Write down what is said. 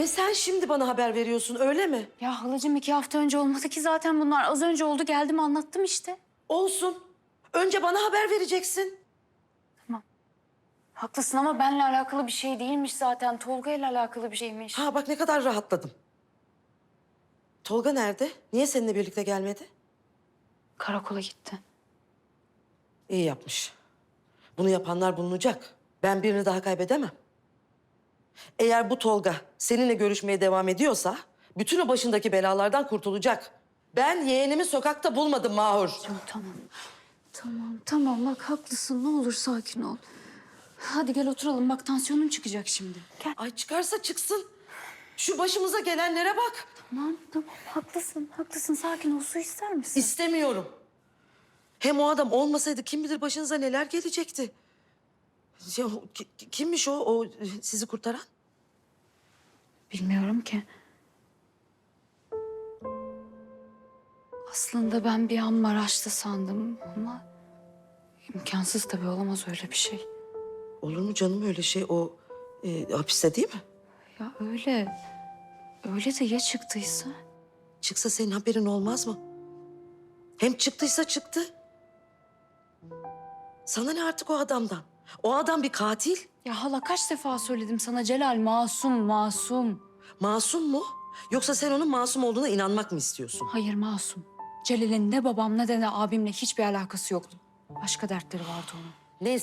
Ve sen şimdi bana haber veriyorsun öyle mi? Ya halacığım iki hafta önce olmadı ki zaten bunlar. Az önce oldu geldim anlattım işte. Olsun. Önce bana haber vereceksin. Haklısın ama benle alakalı bir şey değilmiş zaten. Tolga ile alakalı bir şeymiş. Ha bak ne kadar rahatladım. Tolga nerede? Niye seninle birlikte gelmedi? Karakola gitti. İyi yapmış. Bunu yapanlar bulunacak. Ben birini daha kaybedemem. Eğer bu Tolga seninle görüşmeye devam ediyorsa... ...bütün o başındaki belalardan kurtulacak. Ben yeğenimi sokakta bulmadım Mahur. Tamam tamam. Tamam tamam bak haklısın ne olur sakin ol. Hadi gel oturalım bak tansiyonun çıkacak şimdi. Gel. Ay çıkarsa çıksın. Şu başımıza gelenlere bak. Tamam tamam haklısın haklısın sakin ol su ister misin? İstemiyorum. Hem o adam olmasaydı kim bilir başınıza neler gelecekti. O- ki- kimmiş o, o sizi kurtaran? Bilmiyorum ki. Aslında ben bir an Maraş'ta sandım ama imkansız tabii olamaz öyle bir şey. Olur mu canım öyle şey? O e, hapiste değil mi? Ya öyle. Öyle de ya çıktıysa? Çıksa senin haberin olmaz mı? Hem çıktıysa çıktı. Sana ne artık o adamdan? O adam bir katil. Ya hala kaç defa söyledim sana Celal masum masum. Masum mu? Yoksa sen onun masum olduğuna inanmak mı istiyorsun? Hayır masum. Celal'in ne babamla ne de abimle hiçbir alakası yoktu. Başka dertleri vardı onun.